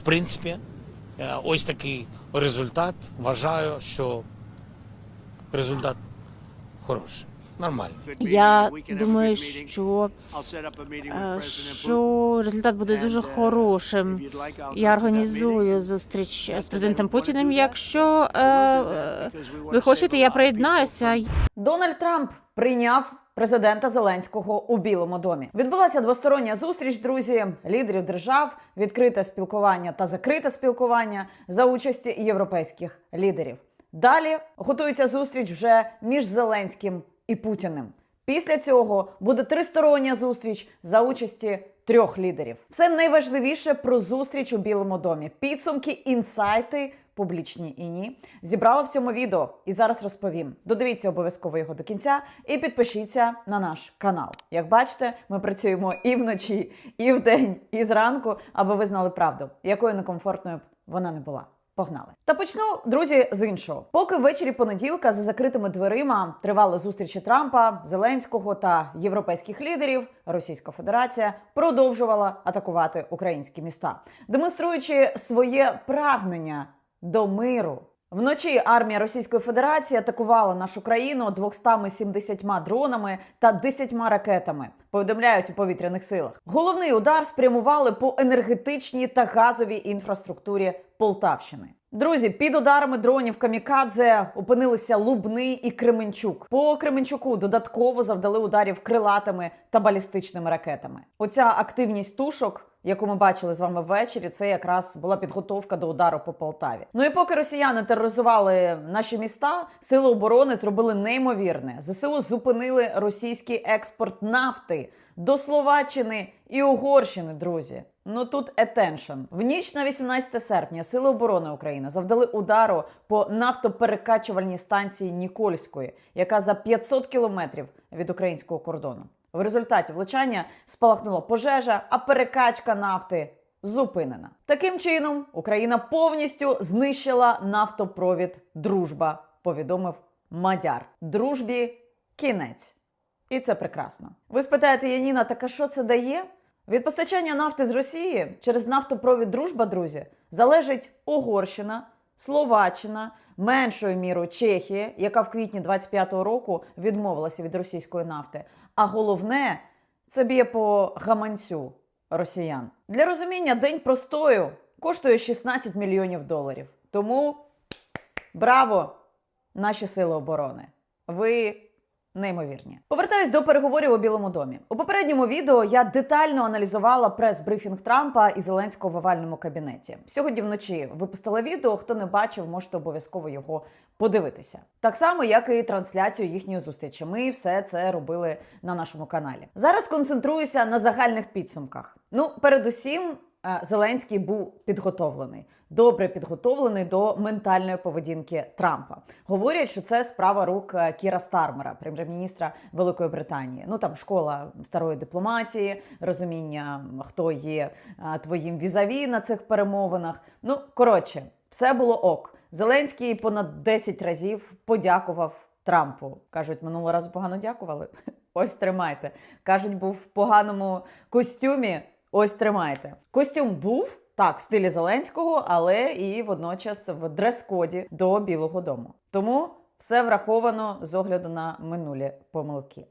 в принципі, е, ось такий результат. Вважаю, що результат хороший, нормальний. Я думаю, що, е, що результат буде дуже хорошим. Я організую зустріч з президентом Путіним. Якщо е, е, ви хочете, я приєднаюся. Дональд Трамп прийняв президента Зеленського у Білому домі. Відбулася двостороння зустріч, друзі, лідерів держав, відкрите спілкування та закрите спілкування за участі європейських лідерів. Далі готується зустріч вже між Зеленським і Путіним. Після цього буде тристороння зустріч за участі трьох лідерів. Все найважливіше про зустріч у Білому домі. Підсумки, інсайти, публічні і ні. Зібрала в цьому відео і зараз розповім. Додивіться обов'язково його до кінця і підпишіться на наш канал. Як бачите, ми працюємо і вночі, і вдень, і зранку, аби ви знали правду, якою некомфортною б вона не була. Погнали. Та почну, друзі, з іншого. Поки ввечері понеділка за закритими дверима тривали зустрічі Трампа, Зеленського та європейських лідерів, Російська Федерація продовжувала атакувати українські міста, демонструючи своє прагнення до миру. Вночі армія Російської Федерації атакувала нашу країну 270 дронами та 10 ракетами. Повідомляють у повітряних силах. Головний удар спрямували по енергетичній та газовій інфраструктурі Полтавщини. Друзі, під ударами дронів Камікадзе опинилися Лубни і Кременчук. По Кременчуку додатково завдали ударів крилатими та балістичними ракетами. Оця активність тушок. Яку ми бачили з вами ввечері, це якраз була підготовка до удару по Полтаві. Ну і поки росіяни тероризували наші міста, сили оборони зробили неймовірне. ЗСУ зупинили російський експорт нафти до Словаччини і Угорщини, друзі. Ну тут attention. В ніч на 18 серпня Сили оборони України завдали удару по нафтоперекачувальній станції Нікольської, яка за 500 кілометрів від українського кордону. В результаті влучання спалахнула пожежа, а перекачка нафти зупинена. Таким чином, Україна повністю знищила нафтопровід Дружба, повідомив Мадяр. Дружбі кінець. І це прекрасно. Ви спитаєте, Яніна, так а що це дає? Від постачання нафти з Росії через нафтопровід Дружба, друзі, залежить Угорщина, Словаччина, меншою мірою Чехія, яка в квітні 25-го року відмовилася від російської нафти. А головне, це б'є по гаманцю росіян. Для розуміння, день простою коштує 16 мільйонів доларів. Тому браво, наші сили оборони! Ви неймовірні. Повертаюсь до переговорів у Білому домі. У попередньому відео я детально аналізувала прес-брифінг Трампа і Зеленського в овальному кабінеті. Сьогодні вночі випустила відео. Хто не бачив, можете обов'язково його подивитися. Так само, як і трансляцію їхньої зустрічі. Ми все це робили на нашому каналі. Зараз концентруюся на загальних підсумках. Ну, передусім, е, Зеленський був підготовлений. Добре підготовлений до ментальної поведінки Трампа. Говорять, що це справа рук е, Кіра Стармера, прем'єр-міністра Великої Британії. Ну там школа старої дипломатії, розуміння, хто є е, твоїм візаві на цих перемовинах. Ну коротше, все було ок. Зеленський понад 10 разів подякував Трампу. Кажуть, минулого разу погано дякували. Ось тримайте. Кажуть, був в поганому костюмі. Ось тримайте. Костюм був так, в стилі Зеленського, але і водночас в дрес-коді до Білого Дому. Тому все враховано з огляду на минулі помилки.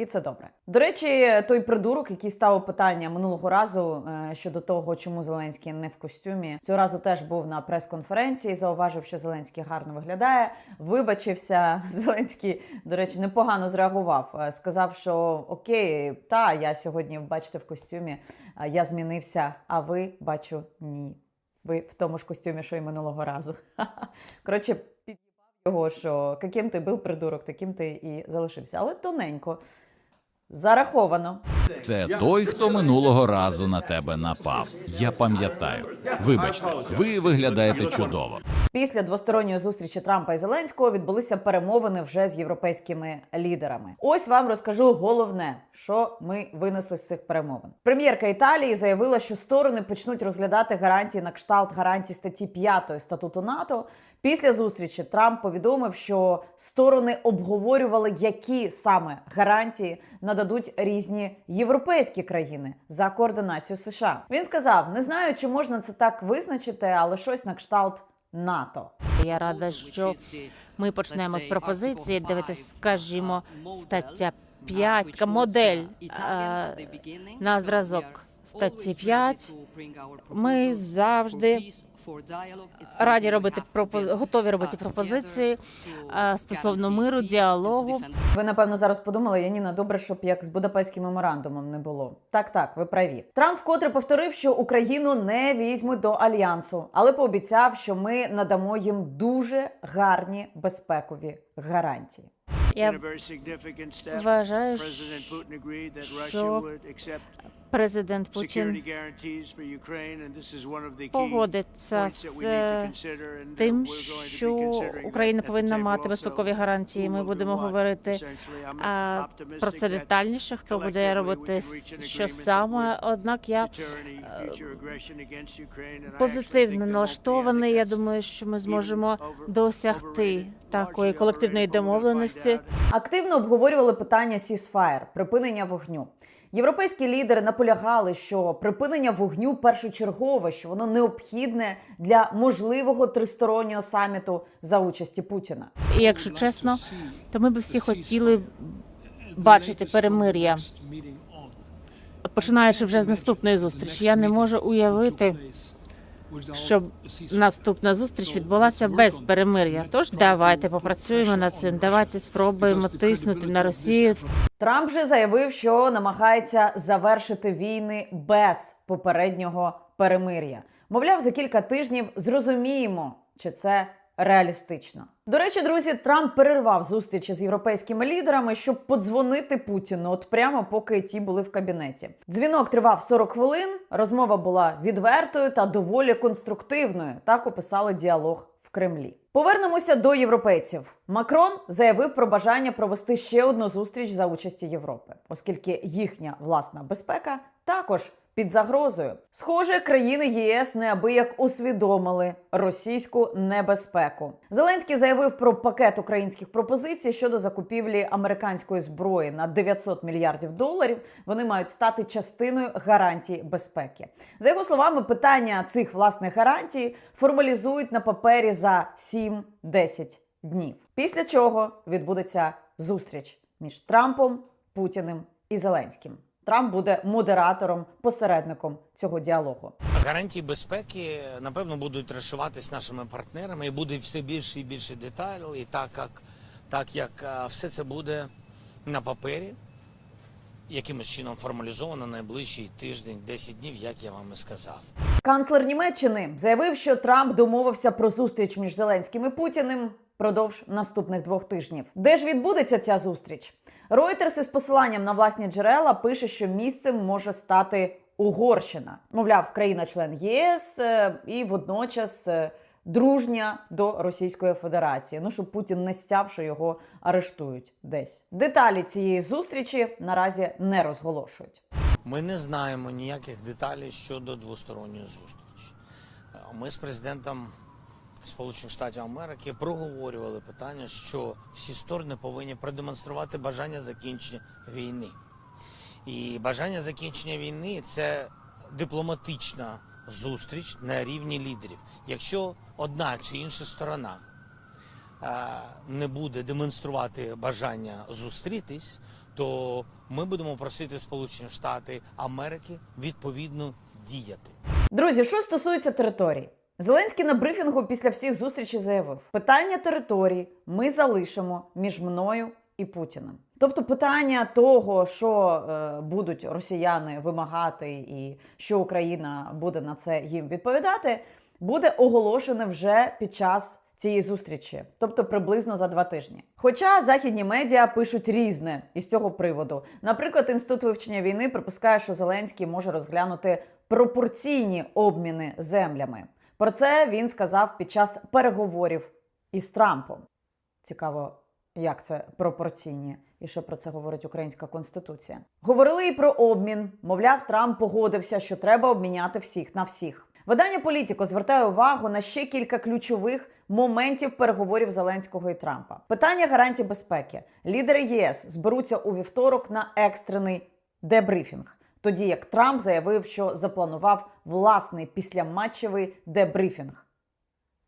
І це добре. До речі, той придурок, який ставив питання минулого разу е, щодо того, чому Зеленський не в костюмі, цього разу теж був на прес-конференції. Зауважив, що Зеленський гарно виглядає. Вибачився. Зеленський, до речі, непогано зреагував. Е, Сказав, що окей, та я сьогодні, бачите, в костюмі. Я змінився, а ви бачу ні. Ви в тому ж костюмі, що й минулого разу. Коротше, його, що яким ти був придурок, таким ти і залишився. Але тоненько. Зараховано. Це той, хто минулого разу на тебе напав. Я пам'ятаю. Вибачте, ви виглядаєте чудово. Після двосторонньої зустрічі Трампа і Зеленського відбулися перемовини вже з європейськими лідерами. Ось вам розкажу головне, що ми винесли з цих перемовин. Прем'єрка Італії заявила, що сторони почнуть розглядати гарантії на кшталт гарантій статті 5 статуту НАТО. Після зустрічі Трамп повідомив, що сторони обговорювали, які саме гарантії нададуть різні європейські країни за координацію США. Він сказав: не знаю, чи можна це так визначити, але щось на кшталт НАТО. Я рада, що ми почнемо з пропозиції. Давайте скажімо, стаття 5, така модель е, на зразок статті 5. Ми завжди раді робити готові робити пропозиції е, стосовно миру, діалогу. Ви напевно зараз подумали, Яніна, добре, щоб як з Будапештським меморандумом не було. Так, так, ви праві. Трамп вкотре повторив, що Україну не візьмуть до альянсу, але пообіцяв, що ми надамо їм дуже гарні безпекові гарантії. Я вважаю, що президент Путін погодиться з е, тим, що Україна повинна мати безпекові гарантії. Ми будемо говорити про це детальніше. Хто буде робити що саме? Однак я позитивно налаштований. Я думаю, що ми зможемо досягти такої колективної домовленості. Активно обговорювали питання сісфаєр припинення вогню. Європейські лідери наполягали, що припинення вогню першочергове, що воно необхідне для можливого тристороннього саміту за участі Путіна. І якщо чесно, то ми б всі хотіли бачити перемир'я, починаючи вже з наступної зустрічі. Я не можу уявити, щоб наступна зустріч відбулася без перемир'я. Тож давайте попрацюємо над цим. Давайте спробуємо тиснути на Росію. Трамп же заявив, що намагається завершити війни без попереднього перемир'я. Мовляв, за кілька тижнів зрозуміємо, чи це реалістично. До речі, друзі, Трамп перервав зустрічі з європейськими лідерами, щоб подзвонити Путіну, от прямо поки ті були в кабінеті. Дзвінок тривав 40 хвилин. Розмова була відвертою та доволі конструктивною. Так описали діалог в Кремлі. Повернемося до європейців. Макрон заявив про бажання провести ще одну зустріч за участі Європи, оскільки їхня власна безпека також під загрозою. Схоже, країни ЄС неабияк усвідомили російську небезпеку. Зеленський заявив про пакет українських пропозицій щодо закупівлі американської зброї на 900 мільярдів доларів. Вони мають стати частиною гарантій безпеки. За його словами, питання цих власних гарантій формалізують на папері за 7-10 днів. Після чого відбудеться зустріч між Трампом, Путіним і Зеленським. Трамп буде модератором, посередником цього діалогу. Гарантії безпеки напевно будуть розшиватись нашими партнерами і буде все більше і більше деталей, і так як, так як все це буде на папері, якимось чином формалізовано найближчий тиждень, 10 днів, як я вам і сказав. Канцлер Німеччини заявив, що Трамп домовився про зустріч між Зеленським і Путіним продовж наступних двох тижнів. Де ж відбудеться ця зустріч? Reuters із посиланням на власні джерела пише, що місцем може стати Угорщина. Мовляв, країна-член ЄС е, і водночас е, дружня до Російської Федерації. Ну щоб Путін не стяв, що його арештують десь. Деталі цієї зустрічі наразі не розголошують. Ми не знаємо ніяких деталей щодо двосторонньої зустрічі. Е, Ми з президентом Сполучених Штатів Америки проговорювали питання, що всі сторони повинні продемонструвати бажання закінчення війни. І бажання закінчення війни це дипломатична зустріч на рівні лідерів. Якщо одна чи інша сторона не буде демонструвати бажання зустрітись, то ми будемо просити Сполучені Штати Америки відповідно діяти. Друзі, що стосується територій, Зеленський на брифінгу після всіх зустрічей заявив: питання територій ми залишимо між мною і Путіним. Тобто, питання того, що е, будуть росіяни вимагати, і що Україна буде на це їм відповідати, буде оголошене вже під час цієї зустрічі, тобто приблизно за два тижні. Хоча західні медіа пишуть різне із цього приводу. Наприклад, інститут вивчення війни припускає, що Зеленський може розглянути пропорційні обміни землями. Про це він сказав під час переговорів із Трампом. Цікаво, як це пропорційні і що про це говорить українська конституція. Говорили і про обмін. Мовляв, Трамп погодився, що треба обміняти всіх на всіх. Видання Політіко звертає увагу на ще кілька ключових моментів переговорів Зеленського і Трампа. Питання гарантій безпеки. Лідери ЄС зберуться у вівторок на екстрений дебрифінг. Тоді як Трамп заявив, що запланував власний післяматчевий дебрифінг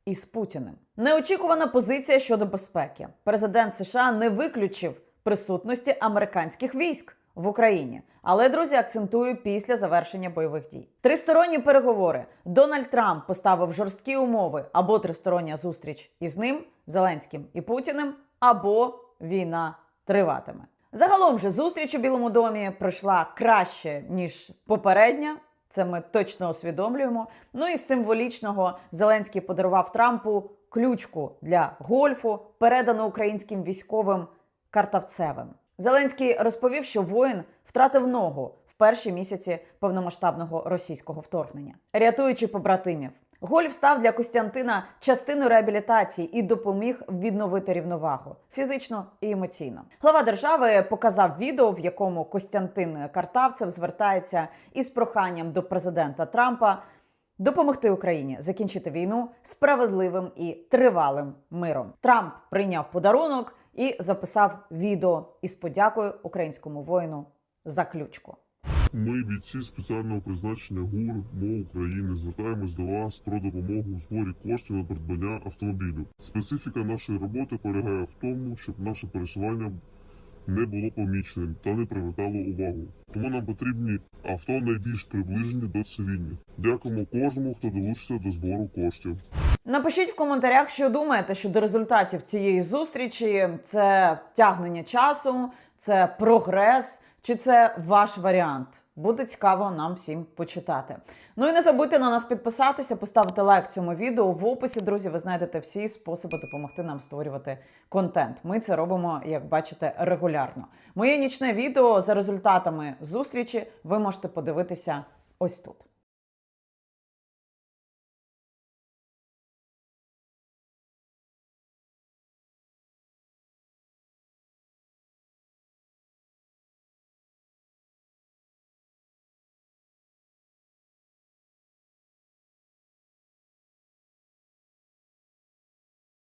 із Путіним. Неочікувана позиція щодо безпеки. Президент США не виключив присутності американських військ в Україні. Але друзі акцентую після завершення бойових дій. Тристоронні переговори. Дональд Трамп поставив жорсткі умови або тристороння зустріч із ним, Зеленським і Путіним, або війна триватиме. Загалом же зустріч у Білому домі пройшла краще ніж попередня. Це ми точно усвідомлюємо. Ну і символічного Зеленський подарував Трампу ключку для гольфу, передану українським військовим Картавцевим. Зеленський розповів, що воїн втратив ногу в перші місяці повномасштабного російського вторгнення, рятуючи побратимів. Гольф став для Костянтина частиною реабілітації і допоміг відновити рівновагу фізично і емоційно. Глава держави показав відео, в якому Костянтин Картавцев звертається із проханням до президента Трампа допомогти Україні закінчити війну справедливим і тривалим миром. Трамп прийняв подарунок і записав відео із подякою українському воїну за ключку. Ми, бійці спеціального призначення ГУР МО України, звертаємось до вас про допомогу у зборі коштів на придбання автомобілю. Специфіка нашої роботи полягає в тому, щоб наше пересування не було поміченим та не привертало увагу. Тому нам потрібні авто найбільш приближені до цивільних. Дякуємо кожному, хто долучиться до збору коштів. Напишіть в коментарях, що думаєте щодо результатів цієї зустрічі. Це тягнення часу, це прогрес, чи це ваш варіант? Буде цікаво нам всім почитати. Ну і не забудьте на нас підписатися, поставити лайк цьому відео. В описі, друзі, ви знайдете всі способи допомогти нам створювати контент. Ми це робимо, як бачите, регулярно. Моє нічне відео за результатами зустрічі ви можете подивитися ось тут.